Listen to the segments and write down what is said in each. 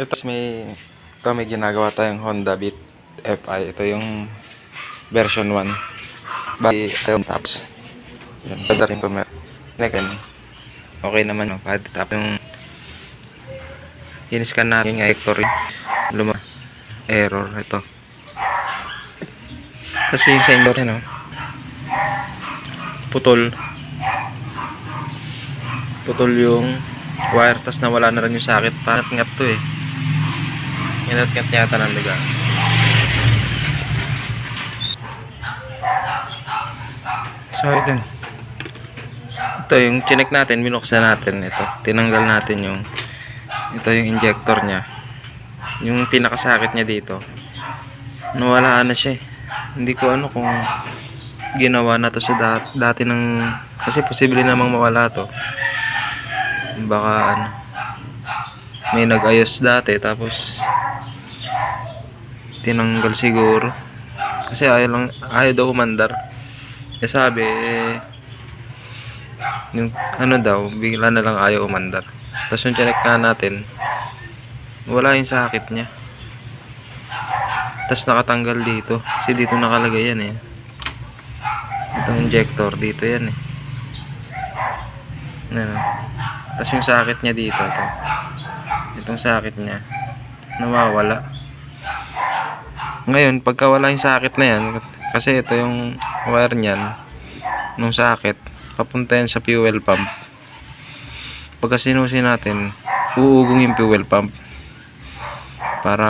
Ito may ito may ginagawa tayong Honda Beat FI. Ito yung version 1. Bali, yung tops. Yan, pada rin ito. Second, okay naman yung pad. Tapos yung in-scan natin yung ector yung luma error ito. Kasi yung sa indoor no, putol. Putol yung wire, tas nawala na rin yung sakit. Pangat-ngat to eh. Inat-ngat yata ng liga. So, ito. Ito yung chinek natin, binuksan natin ito. Tinanggal natin yung ito yung injector niya. Yung pinakasakit niya dito. Nawala na siya eh. Hindi ko ano kung ginawa na to sa dati, dati ng kasi posible namang mawala to. Baka ano may nag-ayos dati tapos tinanggal siguro. Kasi ayaw lang ayaw daw umandar. Eh sabi eh, yung ano daw bigla na lang ayaw umandar. Tapos yung check na natin wala yung sakit niya. Tapos nakatanggal dito. Kasi dito nakalagay yan eh. Itong injector dito yan eh. Ano tapos yung sakit niya dito to itong sakit niya nawawala ngayon pagka wala yung sakit na yan kasi ito yung wire niyan nung sakit papunta yan sa fuel pump. Pagka sinusi natin uugong yung fuel pump para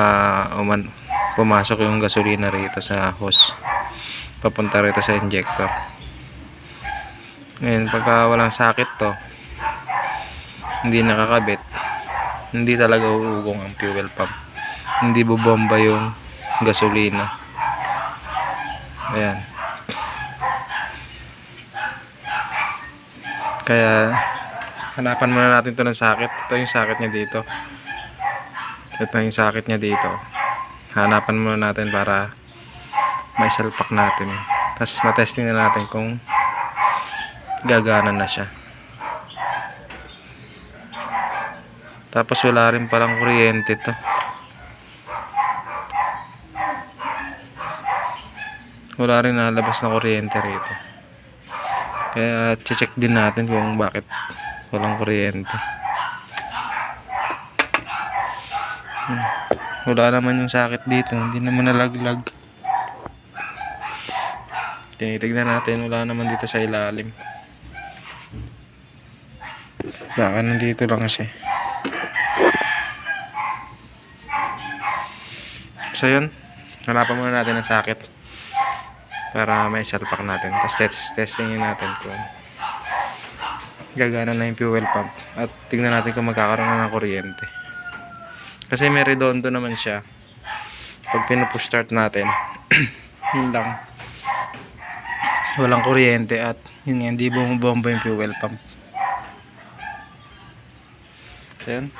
uman pumasok yung gasolina rito sa hose papunta rito sa injector. Ngayon pagka walang sakit to hindi nakakabit hindi talaga uugong ang fuel pump. Hindi bubomba yung gasolina. Ayan. Kaya hanapan muna natin to ng sakit. Ito yung sakit niya dito. Ito yung sakit niya dito. Hanapan muna natin para may salpak natin. Tapos matesting na natin kung gagana na siya. Tapos wala rin palang kuryente to. Wala rin nalabas na kuryente rito. Kaya check din natin kung bakit walang kuryente. Hmm. Wala naman yung sakit dito. Hindi naman nalaglag. Tinitignan natin. Wala naman dito sa ilalim. Baka nandito lang siya. So yun, hanapan muna natin ang sakit para may salpak natin. Tapos test, testingin natin kung gagana na yung fuel pump. At tingnan natin kung magkakaroon na ng kuryente. Kasi may redondo naman siya. Pag pinupush start natin, yun lang. Walang kuryente at yun nga, hindi bumubomba yung fuel pump. So.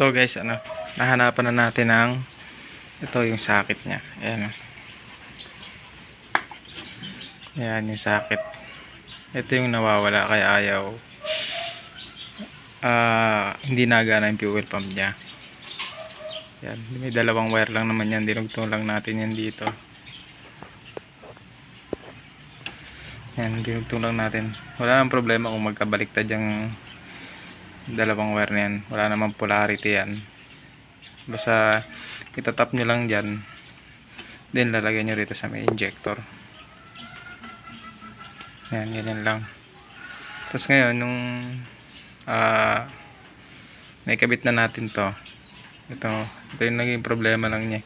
Ito guys, ano, nahanapan na natin ang ito yung sakit niya. Ayan. oh. Ayan yung sakit. Ito yung nawawala kaya ayaw ah hindi nagana yung fuel pump niya. Yan, may dalawang wire lang naman yan. Dinugtong lang natin yan dito. Yan, dinugtong lang natin. Wala nang problema kung magkabaliktad yung dalawang wire na yan. Wala namang polarity yan. Basta itatap nyo lang dyan. Then lalagay nyo rito sa may injector. Yan ganyan lang. Tapos ngayon nung ah may kabit na natin to. Ito ito yung naging problema lang niya.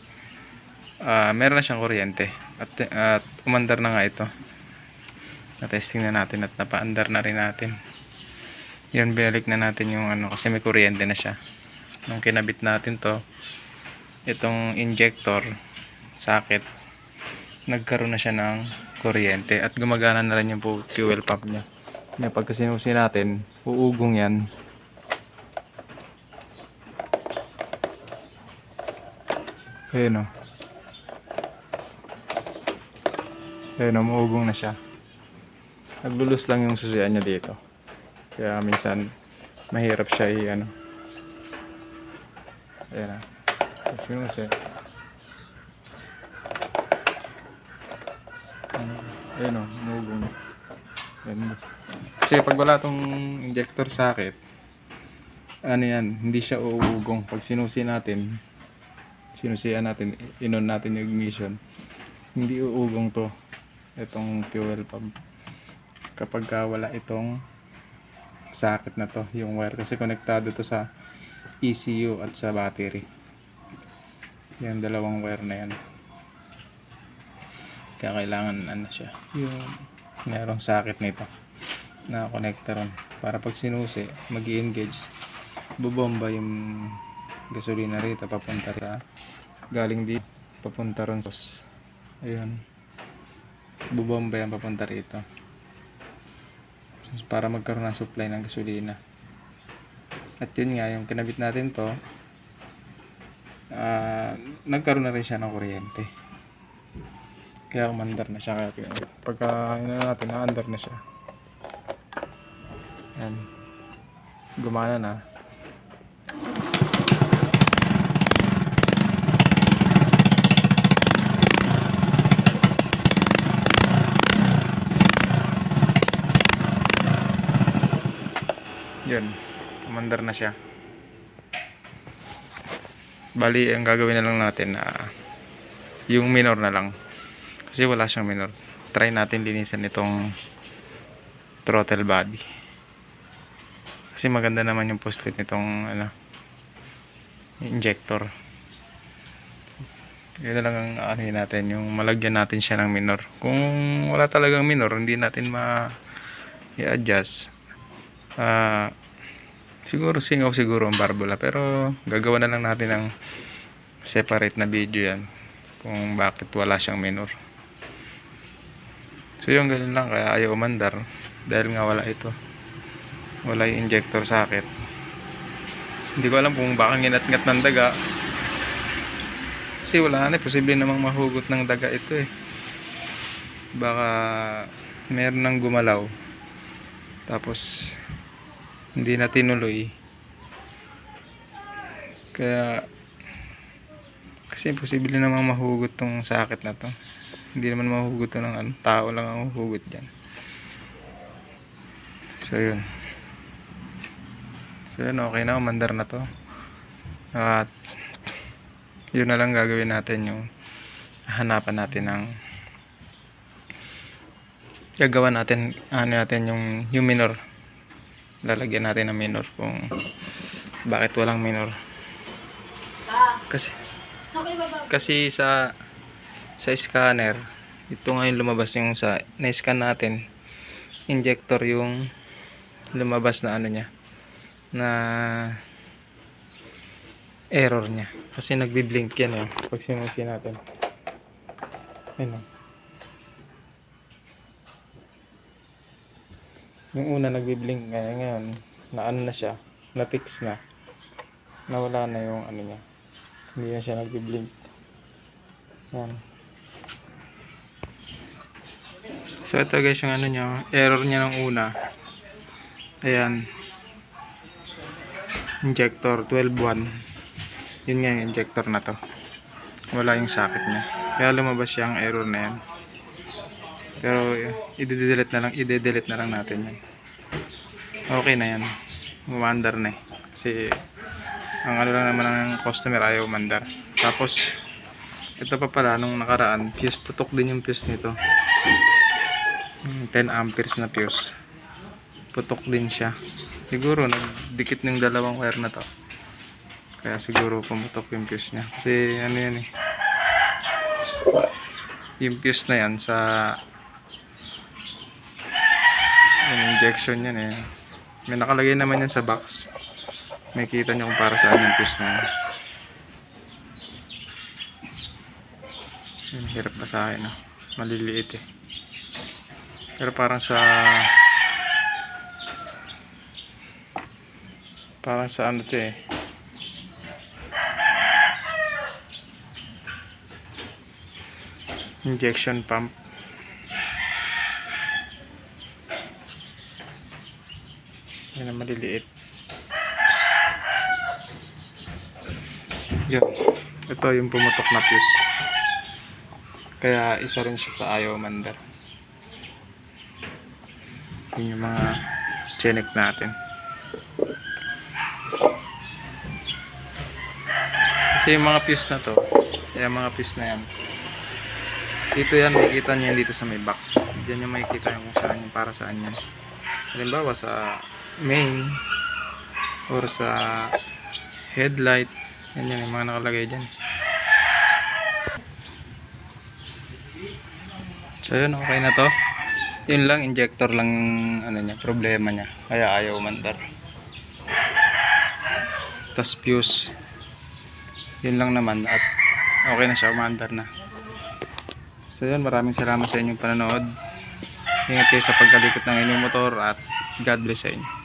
Ah meron na siyang kuryente. At, at umandar na nga ito. Na testing na natin at napaandar na rin natin yun binalik na natin yung ano kasi may kuryente na siya nung kinabit natin to itong injector socket nagkaroon na siya ng kuryente at gumagana na rin yung fuel pump niya Kaya pagka sinusi natin uugong yan Ayun o. Ayun o, umuugong na siya. Naglulus lang yung susian niya dito. Kaya minsan, mahirap siya i ano. Ayan na. Sinusi. Ayun o, umuugong na. Ayan. Kasi pag wala tong injector sakit, ano yan, hindi siya uugong. Pag sinusi natin, sinusian natin, inon natin yung ignition, hindi uugong to. Itong fuel pump. Kapag ka wala itong sakit na to, yung wire. Kasi konektado to sa ECU at sa battery. Yung dalawang wire na yan. Kaya kailangan ano siya, yung merong sakit nito na connector. Para pag sinusi, mag engage bubomba yung gasolina rito papunta sa galing dito papunta ron sa ayun bubomba yan papunta rito para magkaroon ng supply ng gasolina. At yun nga yung kinabit natin to ah nagkaroon na rin siya ng kuryente. Kaya umandar na siya kaya pagka ina natin naandar na siya. Yan gumana na Yun. Umandar na siya. Bali, ang gagawin na lang natin na yung minor na lang. Kasi wala siyang minor. Try natin linisan itong throttle body. Kasi maganda naman yung post-it nitong ano, injector. Yun lang ang ano natin, yung malagyan natin siya ng minor. Kung wala talagang minor, hindi natin ma i-adjust. Ah, siguro singaw siguro ang barbola pero gagawa na lang natin ng separate na video yan kung bakit wala siyang minor. So yung ganun lang kaya ayaw umandar dahil nga wala ito. Wala yung injector sakit. Hindi ko alam kung baka nginat-ngat ng daga. Kasi wala na, eh. posible namang mahugot ng daga ito eh. Baka meron nang gumalaw. Tapos hindi na tinuloy. Kaya kasi posible namang mahugot tong sakit na to. Hindi naman mahugot to ng ano, tao lang ang mahugot diyan. So yun. So yun, okay na, umandar na to. At yun na lang gagawin natin yung hanapan natin ng gagawa natin ano natin yung yung minor lalagyan natin ng minor kung bakit walang minor. Kasi kasi sa sa scanner ito ngayon lumabas yung sa na-scan natin injector yung lumabas na ano niya na error niya. Kasi nagbi-blink yan eh pag sinusi natin. Ayun yung una nagbi-blink ngayon, ngayon na ano na siya na fix na. Nawala na yung ano niya. Hindi na siya nagbi-blink. Yan. So ito guys yung ano niya error niya ng una. Ayan. Injector 12.1 yun nga yung injector na to. Wala yung socket niya. Kaya lumabas siya ang error na yan pero i-delete na lang, i-delete na lang natin yan. Okay na yan. Umandar na eh. Kasi ang ano lang naman ng customer ayaw umandar. Tapos ito pa pala nung nakaraan, fuse putok din yung fuse nito. Hmm, 10 amperes na fuse. Putok din siya. Siguro nagdikit ng dalawang wire na to. Kaya siguro pumutok yung fuse niya. Kasi ano yan eh. Yung fuse na yan sa yung injection yan eh. May nakalagay naman yan sa box. May kita nyo kung para saan yung fuse na yan. Hirap pa sa akin. ah. Maliliit eh. Pero parang sa... Parang sa ano to eh. injection pump yan ang maliliit. Yun. Ito yung pumutok na fuse. Kaya isa rin siya sa ayaw mandar yun yung mga chinek natin. Kasi yung mga fuse na to yung mga fuse na yan dito yan makikita nyo yan dito sa may box. Dyan yung makikita yung kung saan yung para saan yan. Halimbawa sa main or sa headlight. Yan yan yung mga nakalagay dyan. So yun okay na to. Yun lang injector lang ano niya problema niya. Kaya ayaw mandar tas fuse. Yun lang naman at okay na siya umandar na. So yun maraming salamat sa inyong panonood. Ingat kayo sa pagkalikot ng inyong motor at God bless sa inyo